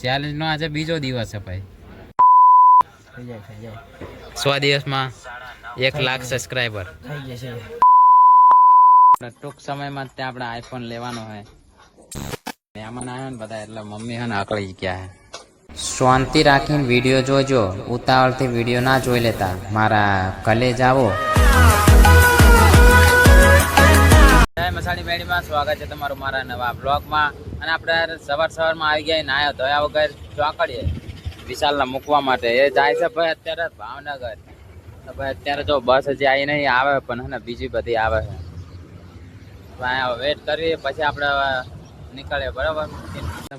ચેલેન્જનો આજે બીજો દિવસ છે ભાઈ. સો દિવસમાં એક લાખ સબસ્ક્રાઈબર થઈ જશે. ટૂંક સમયમાં ત્યાં આપણે આઈફોન લેવાનો હોય મહેમાન આવ્યા ને બધા એટલે મમ્મી હે ને અકળી ગયા હે. શાંતિ રાખીને વીડિયો જોજો. ઉતાવળથી વીડિયો ના જોઈ લેતા. મારા કલેજ આવો. જય મસાણી મેળીમાં સ્વાગત છે તમારું મારા નવા બ્લોગમાં. અને આપણે સવાર સવારમાં આવી ગયા નાયો ધોયા વગર ચોકડીએ. વિશાલના મૂકવા માટે. એ જાય છે ભાઈ અત્યારે ભાવનગર. તો ભાઈ અત્યારે જો બસ હજી આવી નહીં, આવે પણ હે ને બીજી બધી આવે છે. અહીંયા વેટ કરીએ, પછી આપણે નીકળીએ, બરાબર?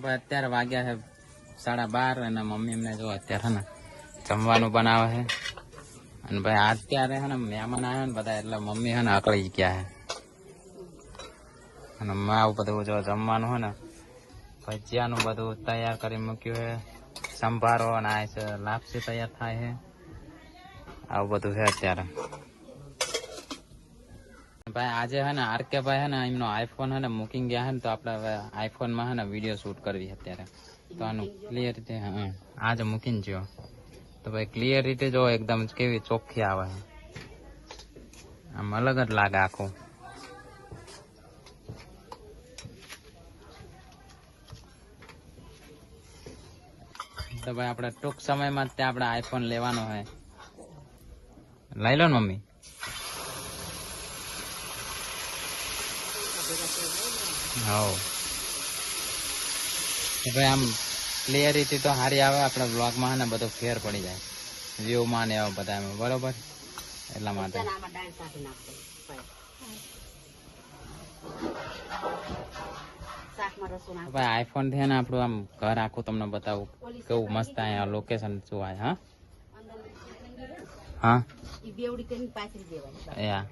ભાઈ અત્યારે વાગ્યા છે સાડા બાર અને મમ્મી એમને જો અત્યારે હે ને જમવાનું બનાવે છે. અને ભાઈ અત્યારે હે ને મહેમાન આવ્યા ને બધા, એટલે મમ્મી હે ને અકળી ગયા છે. અને માવ બધું જો જમવાનું હોય ને, ભજીયાનું બધું તૈયાર કરી મૂક્યું છે સંભારો અને આ છે લાપસી તૈયાર થાય છે આવું બધું છે અત્યારે. ભાઈ, આજે હે ને આર કે ભાઈ હે ને એમનો આઈફોન હે ને મૂકી ગયા હે ને તો આપણે હવે આઈફોનમાં હે ને વીડિયો શૂટ કરવી અત્યારે. તો આનું ક્લિયર રીતે હા આજે મૂકીને જો. તો ભાઈ ક્લિયર રીતે જો એકદમ કેવી ચોખ્ખી આવે. આમ અલગ જ લાગે આખું. તો ભાઈ આપણે ટૂંક સમયમાં ત્યાં આપણે આઈફોન લેવાનો હોય. લઈ લો ને મમ્મી. હા ભાઈ આમ ક્લિયરિટી તો સારી આવે આપણે બ્લોગમાં ને બધો ફેર પડી જાય. વ્યૂમાં ને એવા બધા બરોબર? એટલા માટે. ભાઈ. આઈફોનથી ને આપણું આમ ઘર આખું તમને બતાવું. કેવું મસ્ત અહીંયા લોકેશન શું આવે હા? હા? યા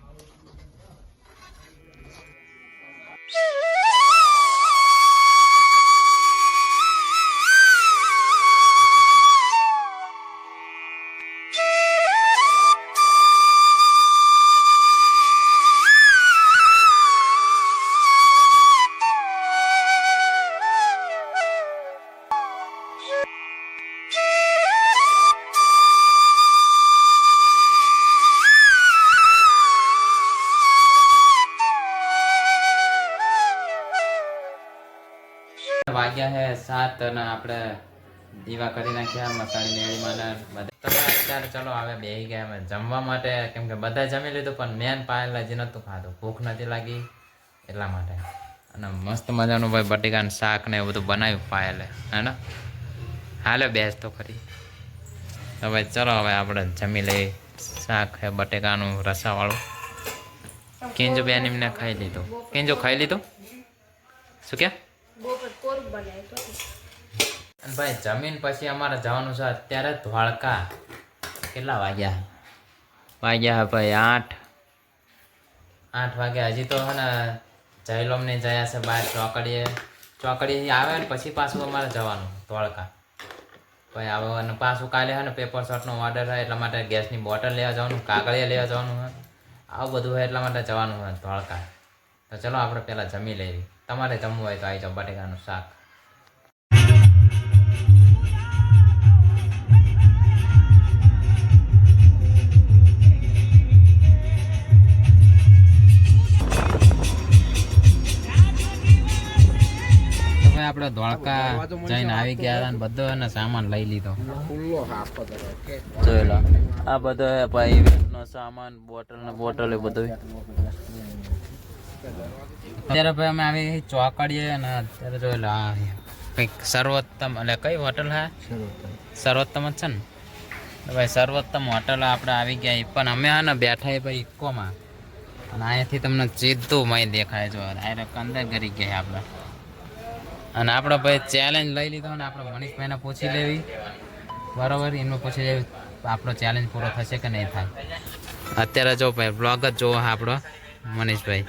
વાગ્યા છે સાત અને આપણે દીવા કરી નાખ્યા મસાણી મેળીમાં બધા અત્યારે ચલો હવે બેસી ગયા જમવા માટે. કેમ કે બધા જમી લીધું, પણ મેન પાયેલા જે નતું ખાધું. ભૂખ નથી લાગી એટલા માટે. અને મસ્ત મજાનું ભાઈ બટેકાનું શાક ને એવું બધું બનાવ્યું પાયલે. હે ને? હાલે બેસ તો ખરી. તો ભાઈ ચલો હવે આપણે જમી લઈએ. શાક છે બટેકાનું, રસાવાળું. કેન્જો બેન એમને ખાઈ લીધું. કેન્જો ખાઈ લીધું? શું કે અને ભાઈ જમીન પછી અમારે જવાનું છે અત્યારે ધોળકા કેટલા વાગ્યા? વાગ્યા ભાઈ આઠ. આઠ વાગ્યા હજી તો હે ને જયલોમ ને જયા છે બહાર ચોકડીએ. ચોકડી આવે ને પછી પાછું અમારે જવાનું ધોળકા ભાઈ આવે અને પાછું કાલે હે ને પેપર શર્ટનો ઓર્ડર હોય એટલા માટે ગેસની બોટલ લેવા જવાનું કાગળિયા લેવા જવાનું હોય આવું બધું હોય એટલા માટે જવાનું હોય ધોળકા તો ચલો આપણે પહેલાં જમી લઈએ. તમારે જમવું હોય તો આવી જાઓ, બટેકાનું શાક. આપણે ધોળકા જઈને આવી ગયા હતા બધો એને સામાન લઈ લીધો. જોઈ લો. આ બધો ભાઈ નો સામાન બોટલ ને બોટલ એ બધું અત્યારે ભાઈ અમે આવી ચોકડીએ અને અત્યારે જો એટલે આ કંઈક સર્વોત્તમ એટલે કઈ હોટલ હા? સર્વોત્તમ. જ છે ને? ભાઈ સર્વોત્તમ હોટલ આપણે આવી ગયા પણ અમે હા ને બેઠા એ ભાઈ ઇકોમાં. અને અહીંયાથી તમને સીધું મય દેખાય જો ડાયરેક્ટ અંદર કરી ગયા આપણે. અને આપણે ભાઈ ચેલેન્જ લઈ લીધો ને આપણે મનીષભાઈને પૂછી લેવી. બરાબર એનું પૂછી લેવી આપણો ચેલેન્જ પૂરો થશે કે નહીં થાય. અત્યારે જો ભાઈ બ્લોગ જ જોવો હા આપણો મનીષભાઈ.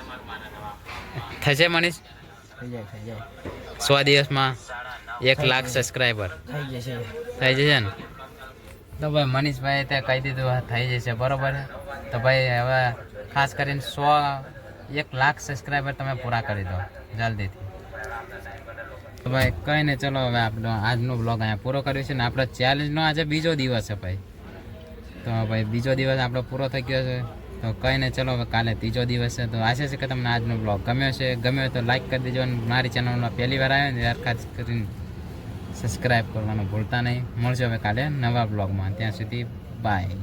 થશે મનીષ? સો દિવસમાં એક લાખ સબસ્ક્રાઈબર થઈ જશે. થઈ જશે ને? તો ભાઈ મનીષભાઈ તે કહી દીધું થઈ જશે બરોબર. તો ભાઈ હવે ખાસ કરીને સો એક લાખ સબસ્ક્રાઈબર તમે પૂરા કરી દો જલ્દીથી. તો ભાઈ કંઈ ને ચલો હવે આપણો આજનો બ્લોગ અહીંયા પૂરો કર્યો છે ને આપણો ચેલેન્જનો આજે બીજો દિવસ છે ભાઈ. તો ભાઈ બીજો દિવસ આપણો પૂરો થઈ ગયો છે. તો કહીને ચલો હવે કાલે ત્રીજો દિવસ છે, તો આશા છે કે તમને આજનો બ્લોગ ગમ્યો છે ગમ્યો તો લાઇક કરી દેજો અને મારી ચેનલમાં પહેલી વાર આવ્યો ને ત્યાર ખાસ કરીને સબસ્ક્રાઈબ કરવાનું ભૂલતા નહીં. મળશે હવે કાલે નવા બ્લોગમાં ત્યાં સુધી બાય